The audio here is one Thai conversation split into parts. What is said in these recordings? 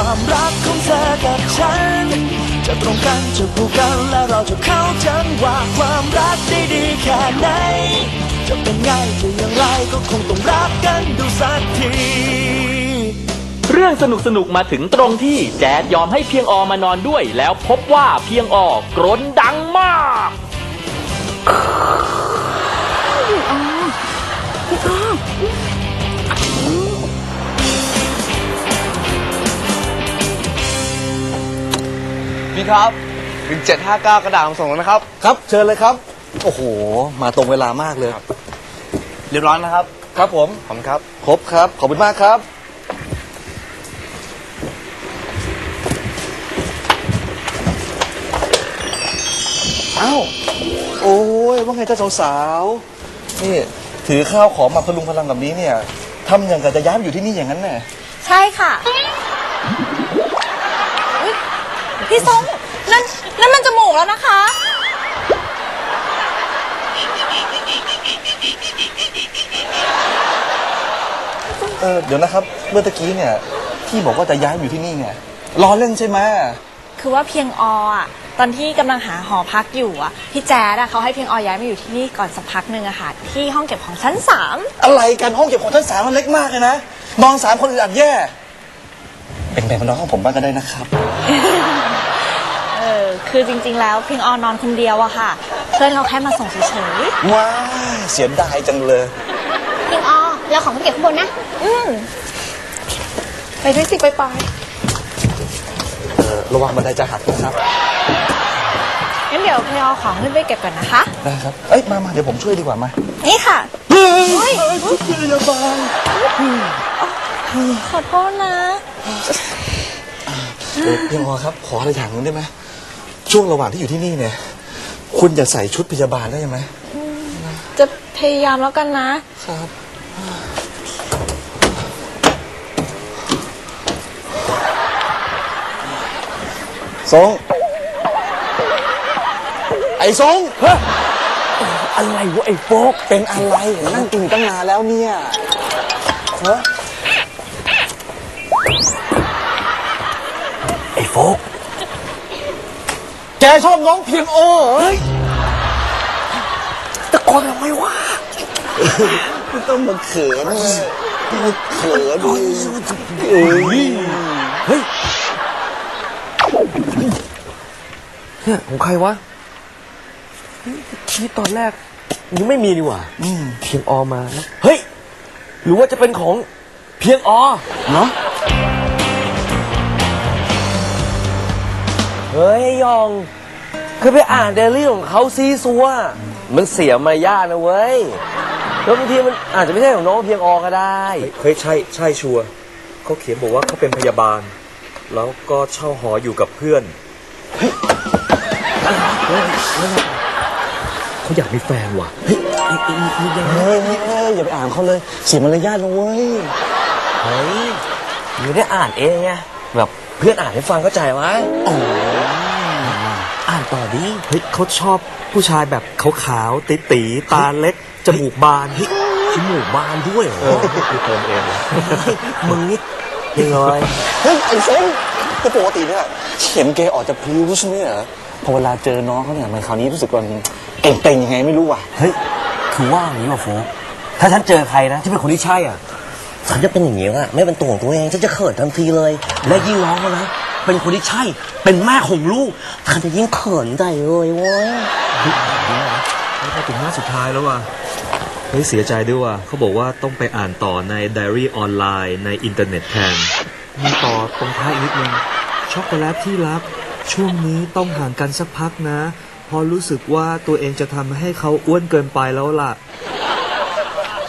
ความรักของเธอกับฉัน จะตรงกันจะผูกกันและเราจะเข้าจังหวะความรักได้ดีแค่ไหน จะเป็นไงจะอย่างไรก็คงต้องรักกันดูสักที เรื่องสนุกสนุกมาถึงตรงที่แจ๊ดยอมให้เพียงออมานอนด้วย แล้วพบว่าเพียงออกรนดังมากอออ ครับ1759กระดาษผมส่งแล้วนะครับ ครับ เชิญเลยครับ โอ้โห มาตรงเวลามากเลย เรียบร้อยนะครับ ครับผม ขอบคุณครับ ครบครับ ขอบคุณมากครับ อ้าว โอ้ย ว่าไงเจ้าสาวๆ นี่ ถือข้าวของมาพลุงพลังแบบนี้เนี่ยทำอย่างกับจะย้ายมาอยู่ที่นี่อย่างนั้นแน่ใช่ค่ะอุ๊ย พี่ส้มนั่นนั่นมันจมูกแล้วนะคะ เออเดี๋ยวนะครับ เมื่อตะกี้เนี่ยพี่บอกว่าจะย้ายมาอยู่ที่นี่ไงรอเล่นใช่ไหมคือว่าเพียงออะตอนที่กำลังหาหอพักอยู่อะพี่แจ๊ดอะเขาให้เพียงอย้ายมาอยู่ที่นี่ก่อนสักพักหนึ่งอะค่ะ ที่ห้องเก็บของชั้นสามอะไรกันห้องเก็บของท่านสามมันเล็กมากเลยนะนอนสามคนอึดอัดแย่เป็นแบ่งเป็นน้องของผมบ้างก็ได้นะครับเออคือจริง ๆ แล้วเพียงออนอนคนเดียวอะค่ะ เพื่อนเขาแค่มาส่งเฉยว้ายเสียดายจังเลยเพียงออแล้วของไปเก็บข้างบนนะๆอืมไปด้วยสิไปไปเออระวังบันไดจะหักนะครับงั้นเดี๋ยวเพียงอของขึ้นไปเก็บก่อนนะคะ ได้ครับ เอ้ย มามาเดี๋ยวผมช่วยดีกว่ามานี่ค่ะ เฮ้ยพยาบาลขอโทษนะ เออเพียงพอครับ ขออะไรอย่างหนึงได้ไหม ช่วงระหว่างที่อยู่ที่นี่เนี่ย คุณอย่าใส่ชุดพยาบาลได้ไหมจะพยายามแล้วกันนะ ครับทรงไอ้ทรงเฮ้ยอะไรวะไอ้โฟกเป็นอะไร นั่งกินตั้งนานแล้วเนี่ยเฮ้ยไอ้โฟก แกชอบน้องเพียงโอเหรอเฮ้ยตะโกนทำไมวะไม่ต้องมาเขินเลยมาเขินเลยเอ้ยเฮ้ยเนี่ยของใครวะนี่ตอนแรกยังไม่มีดีกว่าเพียงอมานะเฮ้ย หรือว่าจะเป็นของเพียงอเนาะ เฮ้ยยองเคยไปอ่านเดลี่ของเขาซีซัว มันเสียมารยาทนะเว้ยแล้วบางทีมันอาจจะไม่ใช่ของน้องเพียงอก็ได้ เฮ้ยใช่ใช่ชัวร์เขาเขียนบอกว่าเขาเป็นพยาบาล แล้วก็เช่าหออยู่กับเพื่อนเขาอยากมีแฟนว่ะเฮ้ยเฮ้ยเฮ้ยอย่าไปอ่านเขาเลยเสียมารยาทนะเว้ยเฮ้ยอยู่ได้อ่านเองไงแบบ เพื่อนอ่านให้ฟังเข้าใจวะอ่านต่อดิเฮ้ยเขาชอบผู้ชายแบบขาวๆตีตีๆตาเล็ก จมูกบานเฮ้ยจมูกบานด้วยเหรอเออคือเติมเองเหรอมึงนี่ยังไงเฮ้ยไอ้เซ้งก็ปกติเนี่ยเข็มแกออกจะพลิ้วใช่ไหมเหรอพอเวลาเจอน้องเขาเนี่ยมันคราวนี้รู้สึกว่ามันเก่งเต่งยังไงไม่รู้ว่ะเฮ้ยคือว่าอย่างนี้ว่ะโฟกถ้าฉันเจอใครนะที่เป็นคนที่ใช่อะ ฉันจะเป็นอย่างนี้อะไม่เป็นตัวของตัวเองฉันจะเขินทันทีเลย และยิ่งน้องเขานะเป็นคนที่ใช่เป็นแม่ของลูกฉันจะยิ่งเขินใจเลยเว้ยเฮ้ยพอถึงหน้าสุดท้ายแล้วว่ะเฮ้ยเสียใจด้วยว่ะเขาบอกว่าต้องไปอ่านต่อในไดอารี่ออนไลน์ในอินเทอร์เน็ตแทนมีต่อตรงท้ายอีกนิดนึงช็อกโกแลตที่รัก ช่วงนี้ต้องห่างกันสักพักนะพอรู้สึกว่าตัวเองจะทำให้เขาอ้วนเกินไปแล้วล่ะ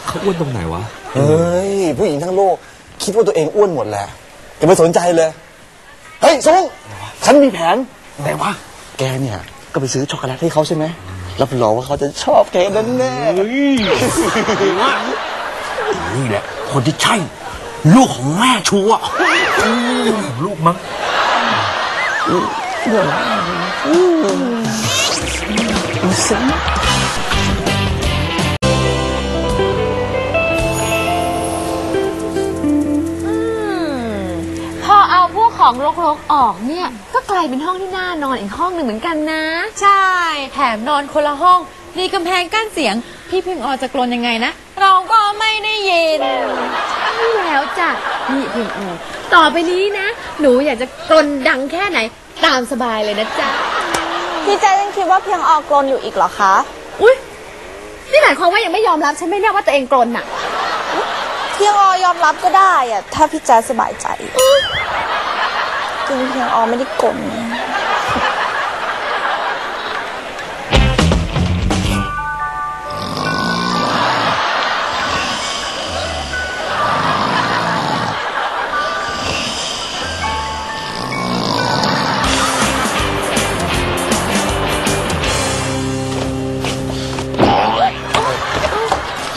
เขาอ้วนตรงไหนวะ เฮ้ย ผู้หญิงทั้งโลก คิดว่าตัวเองอ้วนหมดแหละอย่าไปสนใจเลย เฮ้ยทรงฉันมีแผนแต่ว่า แกเนี่ย ก็ไปซื้อช็อกโกแลตให้เขาใช่ไหมรับรองว่าเขาจะชอบแกแน่แน่ๆนี่แหละ คนที่ใช่ ลูกของแม่ชัวร์ลูกมั้งพอเอาพว ขของรกๆออกเนี่ย ก็กลายเป็นห้องที่น่านอนอีกห้องหนึ่งเหมือนกันนะ ใช่ แถมนอนคนละห้องมีกำแพงกั้นเสียง พี่เพียงออจะกลนยังไงนะ เราก็ไม่ได้ยินใช่แล้วจ้ะนี่เพียงออต่อไปนี้นะ หนูอยากจะกรนดังแค่ไหนตามสบายเลยนะจ๊ะพี่แจ๊ดยังคิดว่าเพียงออกลนอยู่อีกเหรอคะ อุ้ยนี่หมายความว่ายังไม่ยอมรับใช่ไหมเนี่ยว่าตัวเองกรนน่ะ เพียงออยอมรับก็ได้อะถ้าพี่แจ๊ดสบายใจ จริงเพียงออไม่ได้กลน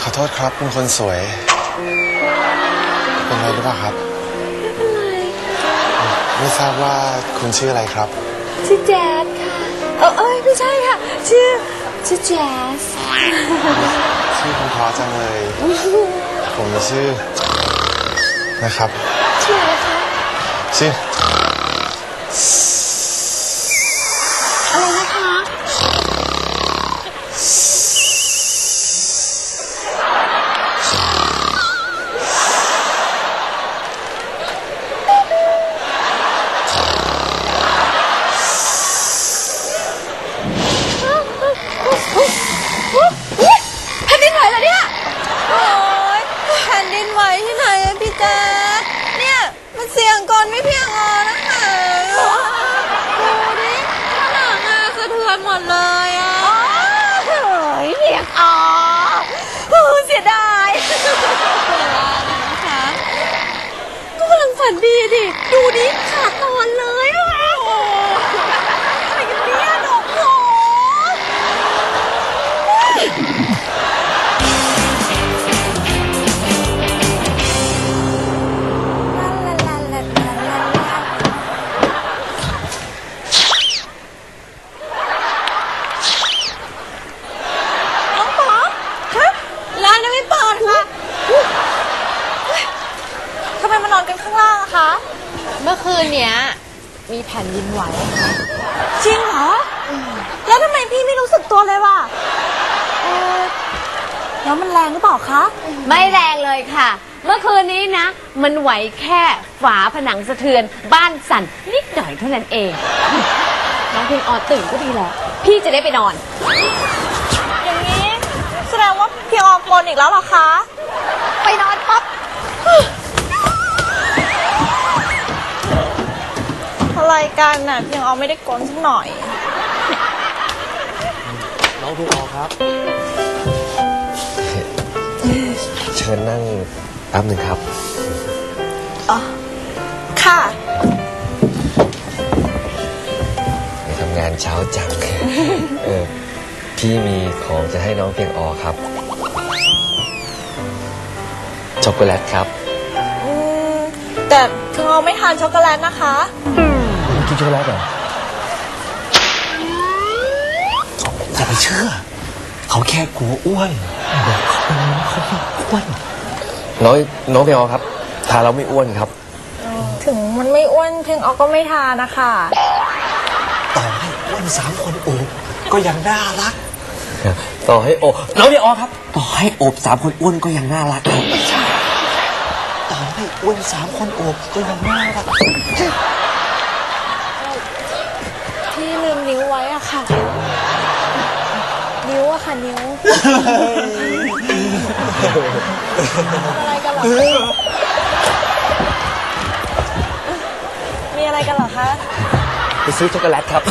ขอโทษครับ คุณคนสวย เป็นไรหรือเปล่าครับ ไม่ทราบว่าคุณชื่ออะไรครับ ชื่อแจ๊สค่ะ เออเอ้ยไม่ใช่ค่ะ ชื่อ ชื่อแจ๊สชื่อคุณเพราะจังเลย ผมมีชื่อนะครับ ชื่ออะไรคะ ชื่อ แผ่นดินไหว จริงเหรอ แล้วทำไมพี่ไม่รู้สึกตัวเลยวะเออแล้วมันแรงหรือเปล่าคะ ไม่แรงเลยค่ะ เมื่อคืนนี้นะ มันไหวแค่ฝาผนังสะเทือน บ้านสั่นนิดหน่อยเท่านั้นเอง น้องเพียงออตื่นก็ดีแล้ว พี่จะได้ไปนอน อย่างนี้ แสดงว่าเพียงออกลนอีกแล้วเหรอคะ กันน่ะเพียงออไม่ได้กลนสักหน่อย น้องเพียงออครับ เชิญนั่งแป๊บหนึ่งครับค่ะไปทำงานเช้าจัง เออ พี่มีของจะให้น้องเพียงออครับ ช็อกโกแลตครับ อืม แต่เพียงออไม่ทานช็อกโกแลตนะคะ กินช็อกโกแลตเหรออย่าไปเชื่อ เขาแค่กลัวอ้วนบอกเขาไปเลยว่าเขาไม่อ้วนน้องน้องเพียงออครับ ทานแล้วไม่อ้วนครับ ถึงมันไม่อ้วนเพียงออก็ไม่ทานนะคะต่อให้อ้วนสามคนโอบก็ยังน่ารัก ต่อให้โอบน้องเพียงออครับ ต่อให้โอบสามคนอ้วนก็ยังน่ารักครับต่อให้อ้วนสามคนโอบก็ยังน่ารัก พี่ลืมนิ้วไว้ อะค่ะ นิ้วอะค่ะนิ้วอะไรกันเหรอคะมีอะไรกันเหรอคะ ไปซื้อช็อกโกแลตครับ